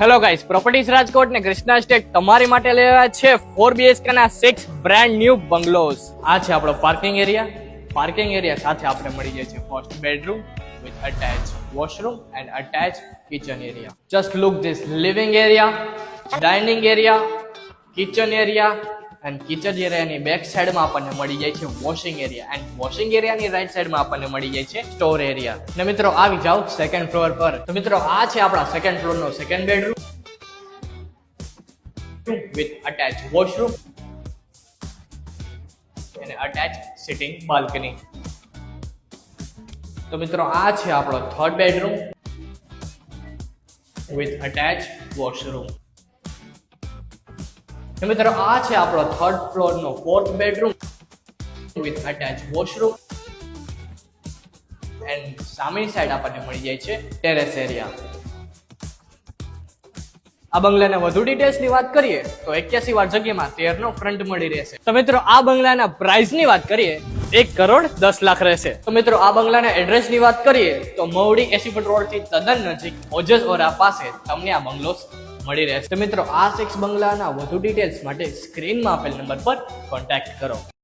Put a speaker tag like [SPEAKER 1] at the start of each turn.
[SPEAKER 1] Hello guys properties Rajkot ને Krishna state તમારી માટે આવ્યા છે ફોર બીએચકે ના સિક્સ બ્રાન્ડ ન્યુ બંગલોઝ આ છે આપણો પાર્કિંગ એરિયા પાર્કિંગ એરિયા સાથે આપણે મળી જાય છે first bedroom with attach washroom and attach kitchen area just look this living area dining area kitchen area and kitchen એરિયાની બેક સાઈડમાં આપણને મળી જાય છે વોશિંગ એરિયા એન્ડ વોશિંગ એરિયાની રાઈટ સાઈડમાં આપણને મળી જાય છે સ્ટોર એરિયા ને મિત્રો, આવી જાઓ સેકન્ડ ફ્લોર પર. તો મિત્રો, આ છે આપણા second ફ્લોરનો second bedroom with attach washroom અને અટેચ સિટિંગ બાલ્કની તો મિત્રો, આ છે આપણો third bedroom with attach washroom મિત્રો, આ છે આપણો third floor no fourth bedroom with attach washroom and સામેની સાઈડ આપણને મળી જાય છે ટેરેસ એરિયા આ બંગલાના વધુ ડિટેલ્સની વાત કરીએ, તો એક્યાસી વાર જગ્યામાં તેર નો ફ્રન્ટ મળી રહેશે. તો મિત્રો, આ બંગલાના પ્રાઇસની વાત કરીએ, એક કરોડ દસ લાખ રહેશે. તો મિત્રો, આ બંગલાના એડ્રેસની વાત કરીએ, તો મવડી એસીપટ રોડથી તદ્દન નજીક ઓજસ ઓરા પાસે તમને આ બંગલોસ મળી રહેશે. મિત્રો, આ સિક્સ બંગલાના વધુ ડિટેલ્સ માટે સ્ક્રીનમાં આપેલ નંબર પર કોન્ટેક્ટ કરો.